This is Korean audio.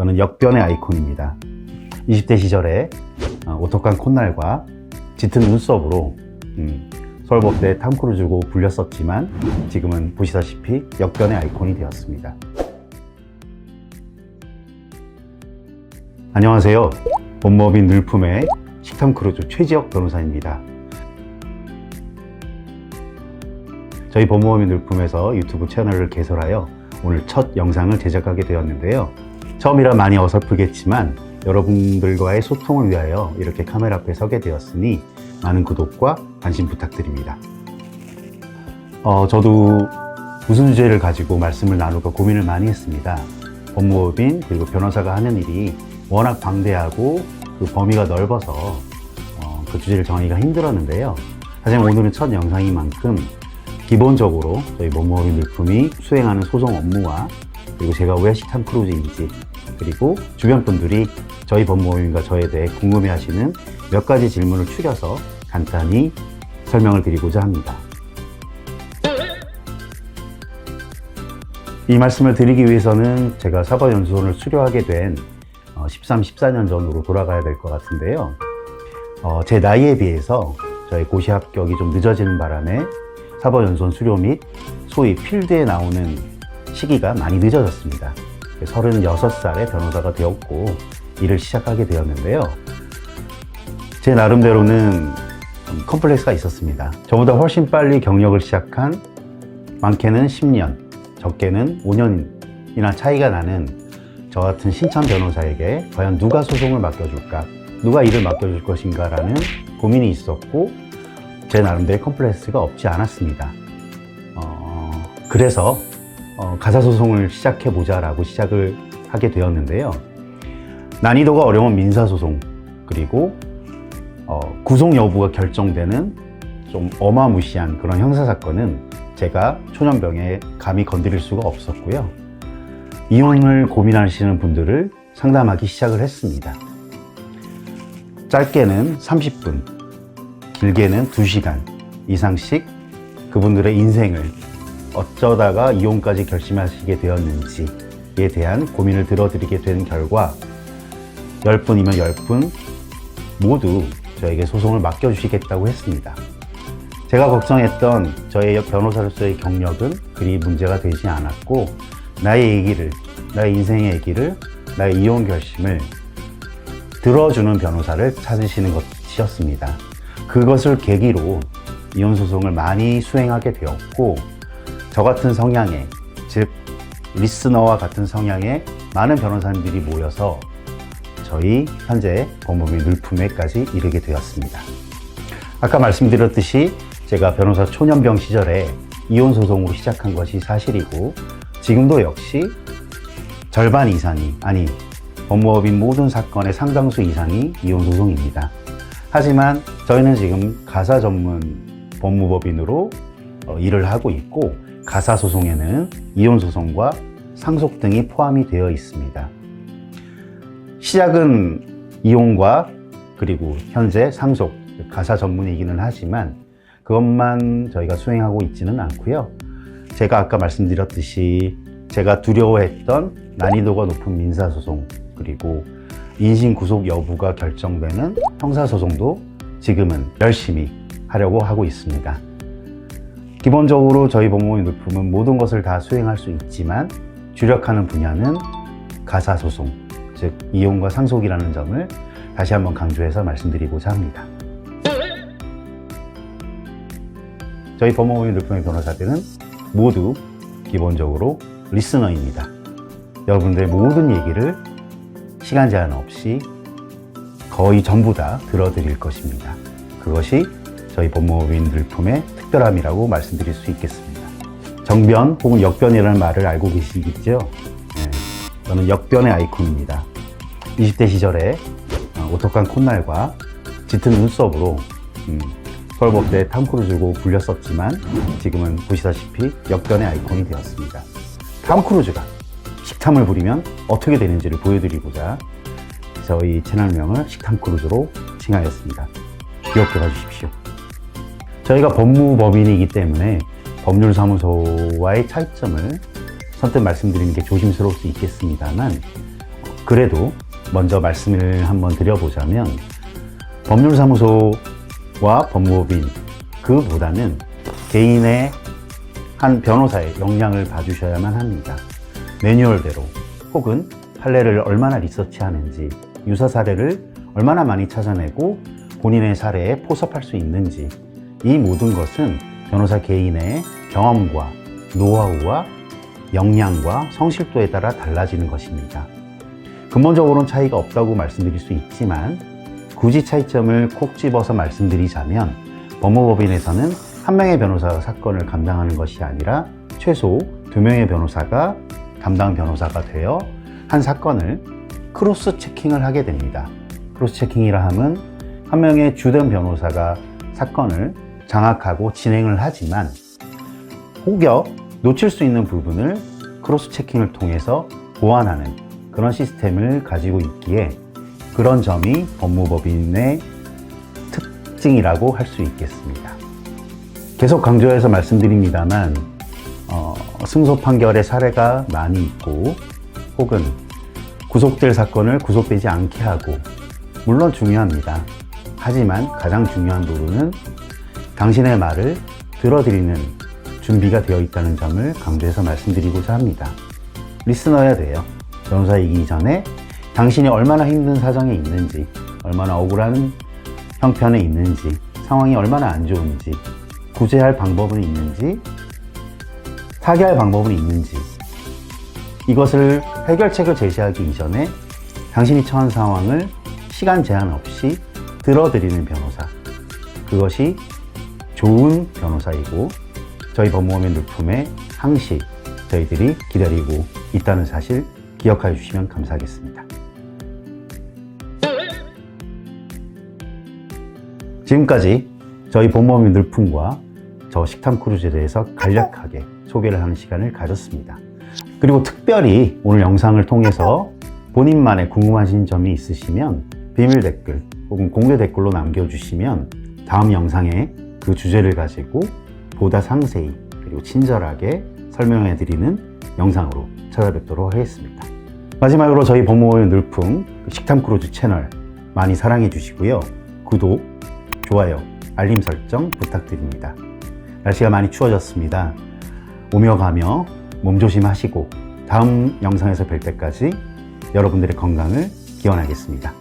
저는 역변의 아이콘입니다. 20대 시절에 어, 오똑한 콧날과 짙은 눈썹으로 음, 서울법대 탐크루즈고 불렸었지만 지금은 보시다시피 역변의 아이콘이 되었습니다. 안녕하세요. 법무법인 늘품의 식탐크루즈 최지혁 변호사입니다. 저희 법무법인 늘품에서 유튜브 채널을 개설하여 오늘 첫 영상을 제작하게 되었는데요. 처음이라 많이 어설프겠지만 여러분들과의 소통을 위하여 이렇게 카메라 앞에 서게 되었으니 많은 구독과 관심 부탁드립니다. 어, 저도 무슨 주제를 가지고 말씀을 나누고 고민을 많이 했습니다. 법무법인 그리고 변호사가 하는 일이 워낙 방대하고 그 범위가 넓어서 어, 그 주제를 정하기가 힘들었는데요. 하지만 오늘은 첫 영상인 만큼 기본적으로 저희 법무법인 물품이 수행하는 소송 업무와 그리고 제가 왜 식탐 크루즈인지 그리고 주변 분들이 저희 법무법인과 저에 대해 궁금해하시는 몇 가지 질문을 추려서 간단히 설명을 드리고자 합니다. 이 말씀을 드리기 위해서는 제가 사법연수원을 수료하게 된 13, 14년 전으로 돌아가야 될 것 같은데요. 어, 제 나이에 비해서 저의 고시 합격이 좀 늦어지는 바람에 사법연수원 수료 및 소위 필드에 나오는 시기가 많이 늦어졌습니다. 36살에 변호사가 되었고 일을 시작하게 되었는데요. 제 나름대로는 좀 컴플렉스가 있었습니다. 저보다 훨씬 빨리 경력을 시작한 많게는 10년, 적게는 5년이나 차이가 나는 저 같은 신참 변호사에게 과연 누가 소송을 맡겨줄까, 누가 일을 맡겨줄 것인가라는 고민이 있었고 제 나름대로의 컴플렉스가 없지 않았습니다. 어, 그래서 어, 가사소송을 시작해보자라고 시작을 하게 되었는데요. 난이도가 어려운 민사소송, 그리고 어, 구속 여부가 결정되는 좀 어마무시한 그런 형사사건은 제가 초년병에 감히 건드릴 수가 없었고요. 이혼을 고민하시는 분들을 상담하기 시작을 했습니다. 짧게는 30분, 길게는 2시간 이상씩 그분들의 인생을 어쩌다가 이혼까지 결심하시게 되었는지에 대한 고민을 들어드리게 된 결과 10분이면 10분 모두 저에게 소송을 맡겨주시겠다고 했습니다. 제가 걱정했던 저의 변호사로서의 경력은 그리 문제가 되지 않았고 나의 얘기를, 나의 인생의 얘기를, 나의 이혼 결심을 들어주는 변호사를 찾으시는 것이었습니다. 그것을 계기로 이혼 소송을 많이 수행하게 되었고 저 같은 성향의 즉 리스너와 같은 성향의 많은 변호사님들이 모여서 저희 현재 법무부 늘품에까지 이르게 되었습니다. 아까 말씀드렸듯이 제가 변호사 초년병 시절에 이혼 소송으로 시작한 것이 사실이고 지금도 역시 절반 이상이 아니 법무법인 모든 사건의 상당수 이상이 이혼 소송입니다. 하지만 저희는 지금 가사 전문 법무법인으로 어, 일을 하고 있고 가사 소송에는 이혼 소송과 상속 등이 포함이 되어 있습니다. 시작은 이혼과 그리고 현재 상속 가사 전문이기는 하지만 그것만 저희가 수행하고 있지는 않고요. 제가 아까 말씀드렸듯이 제가 두려워했던 난이도가 높은 민사소송 그리고 인신 구속 여부가 결정되는 형사소송도 지금은 열심히 하려고 하고 있습니다. 기본적으로 저희 법무법인 물품은 모든 것을 다 수행할 수 있지만 주력하는 분야는 가사소송, 즉 이혼과 상속이라는 점을 다시 한번 강조해서 말씀드리고자 합니다. 저희 법무법인 물품의 변호사들은 모두 기본적으로 리스너입니다. 여러분들의 모든 얘기를 시간 제한 없이 거의 전부 다 들어드릴 것입니다. 그것이 저희 법무법인 물품의 특별함이라고 말씀드릴 수 있겠습니다. 정변 혹은 역변이라는 말을 알고 계시겠죠? 네, 저는 역변의 아이콘입니다. 20대 시절에 어, 오똑한 콧날과 짙은 눈썹으로 음, 서울법대 탐크루즈고 불렸었지만 지금은 보시다시피 역변의 아이콘이 되었습니다. 탐크루즈가 식탐을 부리면 어떻게 되는지를 보여드리고자 저희 채널명을 식탐크루즈로 칭하였습니다. 귀엽게 봐주십시오. 저희가 법무법인이기 때문에 법률사무소와의 차이점을 선뜻 말씀드리는 게 조심스러울 수 있겠습니다만 그래도 먼저 말씀을 한번 드려보자면 법률사무소와 법무법인 그보다는 개인의 한 변호사의 역량을 봐주셔야만 합니다. 매뉴얼대로 혹은 판례를 얼마나 리서치하는지 유사 사례를 얼마나 많이 찾아내고 본인의 사례에 포섭할 수 있는지 이 모든 것은 변호사 개인의 경험과 노하우와 역량과 성실도에 따라 달라지는 것입니다. 근본적으로는 차이가 없다고 말씀드릴 수 있지만 굳이 차이점을 콕 집어서 말씀드리자면 법무법인에서는 한 명의 변호사가 사건을 감당하는 것이 아니라 최소 두 명의 변호사가 담당 변호사가 되어 한 사건을 크로스 체킹을 하게 됩니다. 크로스 체킹이라 함은 한 명의 주된 변호사가 사건을 장악하고 진행을 하지만 혹여 놓칠 수 있는 부분을 크로스 체킹을 통해서 보완하는 그런 시스템을 가지고 있기에 그런 점이 법무법인의 특징이라고 할 수 있겠습니다. 계속 강조해서 말씀드립니다만 어, 승소 판결의 사례가 많이 있고 혹은 구속될 사건을 구속되지 않게 하고 물론 중요합니다. 하지만 가장 중요한 부분은 당신의 말을 들어드리는 준비가 되어 있다는 점을 강조해서 말씀드리고자 합니다. 리스너야 돼요. 변호사이기 전에 당신이 얼마나 힘든 사정에 있는지, 얼마나 억울한 형편에 있는지, 상황이 얼마나 안 좋은지, 구제할 방법은 있는지, 타개할 방법은 있는지, 이것을 해결책을 제시하기 이전에 당신이 처한 상황을 시간 제한 없이 들어드리는 변호사. 그것이 좋은 변호사이고 저희 법무법인 물품에 항시 저희들이 기다리고 있다는 사실 기억해 주시면 감사하겠습니다. 지금까지 저희 법무법인 늘품과 저 식탐 크루즈에 대해서 간략하게 소개를 하는 시간을 가졌습니다. 그리고 특별히 오늘 영상을 통해서 본인만의 궁금하신 점이 있으시면 비밀 댓글 혹은 공개 댓글로 남겨주시면 다음 영상에 그 주제를 가지고 보다 상세히 그리고 친절하게 설명해 드리는 영상으로 찾아뵙도록 하겠습니다. 마지막으로 저희 법무법인 늘품 식탐 크루즈 채널 많이 사랑해 주시고요. 구독, 좋아요, 알림 설정 부탁드립니다. 날씨가 많이 추워졌습니다. 오며 가며 몸 조심하시고 다음 영상에서 뵐 때까지 여러분들의 건강을 기원하겠습니다.